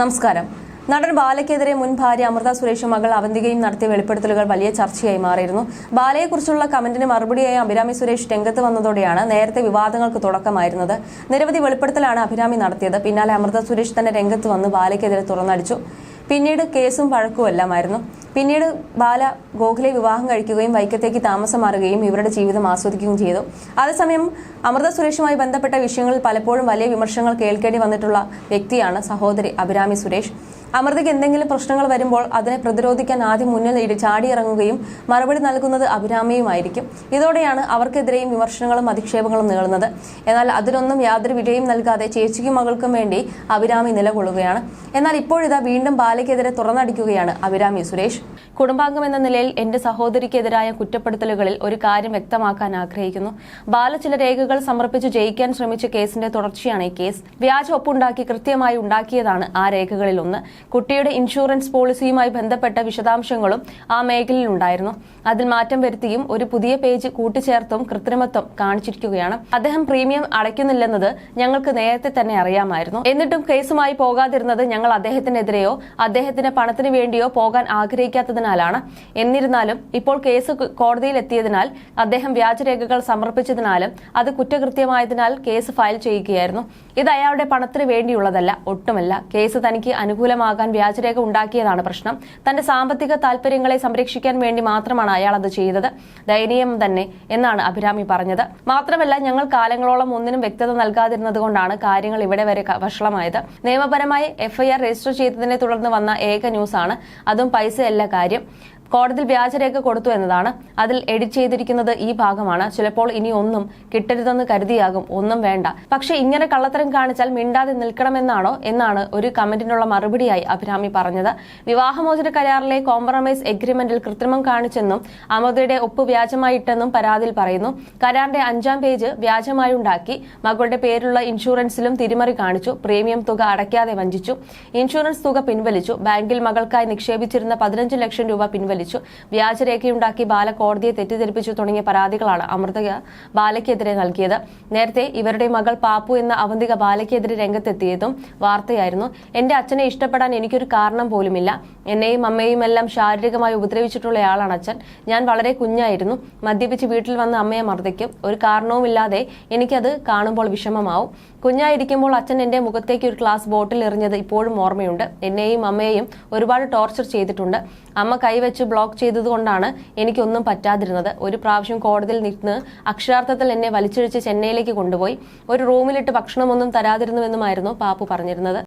നമസ്കാരം. നടൻ ബാലയ്ക്കെതിരെ മുൻ ഭാര്യ അമൃത സുരേഷും മകൾ അവന്തികയും നടത്തിയ വെളിപ്പെടുത്തലുകൾ വലിയ ചർച്ചയായി മാറിയിരുന്നു. ബാലയെക്കുറിച്ചുള്ള കമന്റിന് മറുപടിയായി അഭിരാമി സുരേഷ് രംഗത്ത് വന്നതോടെയാണ് നേരത്തെ വിവാദങ്ങൾക്ക് തുടക്കമായിരുന്നത്. നിരവധി വെളിപ്പെടുത്തലാണ് അഭിരാമി നടത്തിയത്. പിന്നാലെ അമൃത സുരേഷ് തന്നെ രംഗത്ത് വന്ന് ബാലയ്ക്കെതിരെ തുറന്നടിച്ചു. പിന്നീട് കേസും വഴക്കുമെല്ലാമായിരുന്നു. പിന്നീട് ബാല ഗോഖലെ വിവാഹം കഴിക്കുകയും വൈക്കത്തേക്ക് താമസം മാറുകയും ഇവരുടെ ജീവിതം ആസ്വദിക്കുകയും ചെയ്തു. അതേസമയം അമൃത സുരേഷുമായി ബന്ധപ്പെട്ട വിഷയങ്ങളിൽ പലപ്പോഴും വലിയ വിമർശനങ്ങൾ കേൾക്കേണ്ടി വന്നിട്ടുള്ള വ്യക്തിയാണ് സഹോദരി അഭിരാമി സുരേഷ്. അമൃതയ്ക്ക് എന്തെങ്കിലും പ്രശ്നങ്ങൾ വരുമ്പോൾ അതിനെ പ്രതിരോധിക്കാൻ ആദ്യം മുന്നിൽ ചാടിയിറങ്ങുകയും മറുപടി നൽകുന്നത് അഭിരാമിയുമായിരിക്കും. ഇതോടെയാണ് അവർക്കെതിരെയും വിമർശനങ്ങളും അധിക്ഷേപങ്ങളും നീളുന്നത്. എന്നാൽ അതിനൊന്നും യാതൊരു വിജയം നൽകാതെ ചേച്ചിക്കും മകൾക്കും വേണ്ടി അഭിരാമി നിലകൊള്ളുകയാണ്. എന്നാൽ ഇപ്പോഴിതാ വീണ്ടും ബാലയ്ക്കെതിരെ തുറന്നടിക്കുകയാണ് അഭിരാമി സുരേഷ്. കുടുംബാംഗം എന്ന നിലയിൽ എന്റെ സഹോദരിക്കെതിരായ കുറ്റപ്പെടുത്തലുകളിൽ ഒരു കാര്യം വ്യക്തമാക്കാൻ ആഗ്രഹിക്കുന്നു. ബാല ചില രേഖകൾ സമർപ്പിച്ച് ജയിക്കാൻ ശ്രമിച്ച കേസിന്റെ തുടർച്ചയാണ് ഈ കേസ്. വ്യാജ ഒപ്പുണ്ടാക്കി കൃത്യമായി ഉണ്ടാക്കിയതാണ് ആ രേഖകളിൽ ഒന്ന് കുട്ടിയുടെ ഇൻഷുറൻസ് പോളിസിയുമായി ബന്ധപ്പെട്ട വിശദാംശങ്ങളും ആ മേഖലയിലുണ്ടായിരുന്നു. അതിൽ മാറ്റം വരുത്തിയും ഒരു പുതിയ പേജ് കൂട്ടിച്ചേർത്തും കൃത്രിമത്വം കാണിച്ചിരിക്കുകയാണ്. അദ്ദേഹം പ്രീമിയം അടയ്ക്കുന്നില്ലെന്നത് ഞങ്ങൾക്ക് നേരത്തെ തന്നെ അറിയാമായിരുന്നു. എന്നിട്ടും കേസുമായി പോകാതിരുന്നത് ഞങ്ങൾ അദ്ദേഹത്തിനെതിരെയോ അദ്ദേഹത്തിന്റെ പണത്തിന് വേണ്ടിയോ പോകാൻ ആഗ്രഹിക്കാത്തതിനാലാണ്. എന്നിരുന്നാലും ഇപ്പോൾ കേസ് കോടതിയിൽ എത്തിയതിനാൽ അദ്ദേഹം വ്യാജരേഖകൾ സമർപ്പിച്ചതിനാലും അത് കുറ്റകൃത്യമായതിനാൽ കേസ് ഫയൽ ചെയ്യുകയായിരുന്നു. ഇത് അയാളുടെ പണത്തിന് വേണ്ടിയുള്ളതല്ല ഒട്ടുമല്ല. കേസ് തനിക്ക് അനുകൂലമാകാൻ വ്യാജരേഖ ഉണ്ടാക്കിയതാണ് പ്രശ്നം. തന്റെ സാമ്പത്തിക താൽപര്യങ്ങളെ സംരക്ഷിക്കാൻ വേണ്ടി മാത്രമാണ് അയാൾ അത് ചെയ്തത്. ദയനീയം തന്നെ എന്നാണ് അഭിരാമി പറഞ്ഞത്. മാത്രമല്ല ഞങ്ങൾ കാലങ്ങളോളം ഒന്നിനും വ്യക്തത നൽകാതിരുന്നത് കൊണ്ടാണ് കാര്യങ്ങൾ ഇവിടെ വരെ വഷളമായത്. നിയമപരമായി എഫ്ഐആർ രജിസ്റ്റർ ചെയ്തതിനെ തുടർന്ന് വന്ന ഏക ന്യൂസാണ്. അതും പൈസയല്ല കാര്യം. കോടതിയിൽ വ്യാജരേഖ കൊടുത്തു എന്നതാണ് അതിൽ എഡിറ്റ് ചെയ്തിരിക്കുന്നത് ഈ ഭാഗമാണ്. ചിലപ്പോൾ ഇനി ഒന്നും കിട്ടരുതെന്ന് കരുതിയാകും ഒന്നും വേണ്ട. പക്ഷെ ഇങ്ങനെ കള്ളത്തരം കാണിച്ചാൽ മിണ്ടാതെ നിൽക്കണമെന്നാണോ എന്നാണ് ഒരു കമന്റിനുള്ള മറുപടിയായി അഭിരാമി പറഞ്ഞത്. വിവാഹമോചന കരാറിലെ കോംപ്രമൈസ് എഗ്രിമെന്റിൽ കൃത്രിമം കാണിച്ചെന്നും അമൃതയുടെ ഒപ്പ് വ്യാജമായിട്ടെന്നും പരാതിയിൽ പറയുന്നു. കരാറിന്റെ അഞ്ചാം പേജ് വ്യാജമായി ഉണ്ടാക്കി മകളുടെ പേരിലുള്ള ഇൻഷുറൻസിലും തിരിമറി കാണിച്ചു. പ്രീമിയം തുക അടയ്ക്കാതെ വഞ്ചിച്ചു. ഇൻഷുറൻസ് തുക പിൻവലിച്ചു. ബാങ്കിൽ മകൾക്കായി നിക്ഷേപിച്ചിരുന്ന പതിനഞ്ച് ലക്ഷം രൂപ പിൻവലിച്ചു വ്യാജരേഖയുണ്ടാക്കി ബാല കോടതിയെ തെറ്റിദ്ധരിപ്പിച്ചു തുടങ്ങിയ പരാതികളാണ് അമൃത ബാലയ്ക്കെതിരെ നൽകിയത്. നേരത്തെ ഇവരുടെ മകൾ പാപ്പു എന്ന അവന്തിക ബാലയ്ക്കെതിരെ രംഗത്തെത്തിയതും വാർത്തയായിരുന്നു. എന്റെ അച്ഛനെ ഇഷ്ടപ്പെടാൻ എനിക്കൊരു കാരണം പോലുമില്ല. എന്നെയും അമ്മയും എല്ലാം ശാരീരികമായി ഉപദ്രവിച്ചിട്ടുള്ളയാളാണ് അച്ഛൻ. ഞാൻ വളരെ കുഞ്ഞായിരുന്നു. മദ്യപിച്ച് വീട്ടിൽ വന്ന് അമ്മയെ മർദ്ദിക്കും. ഒരു കാരണവുമില്ലാതെ എനിക്കത് കാണുമ്പോൾ വിഷമമാവും. കുഞ്ഞായിരിക്കുമ്പോൾ അച്ഛൻ എന്റെ മുഖത്തേക്ക് ഒരു ഗ്ലാസ് ബോട്ടിൽ എറിഞ്ഞത് ഇപ്പോഴും ഓർമ്മയുണ്ട്. എന്നെയും അമ്മയെയും ഒരുപാട് ടോർച്ചർ ചെയ്തിട്ടുണ്ട്. അമ്മ കൈവച്ച് ബ്ലോക്ക് ചെയ്തതുകൊണ്ടാണ് എനിക്കൊന്നും പറ്റാതിരുന്നത്. ഒരു പ്രാവശ്യം കോടതിയിൽ നിന്ന് അക്ഷരാർത്ഥത്തിൽ എന്നെ വലിച്ചിഴിച്ച് ചെന്നൈയിലേക്ക് കൊണ്ടുപോയി. ഒരു റൂമിലിട്ട് ഭക്ഷണമൊന്നും തരാതിരുന്നുവെന്നുമായിരുന്നു പാപ്പു പറഞ്ഞിരുന്നത്.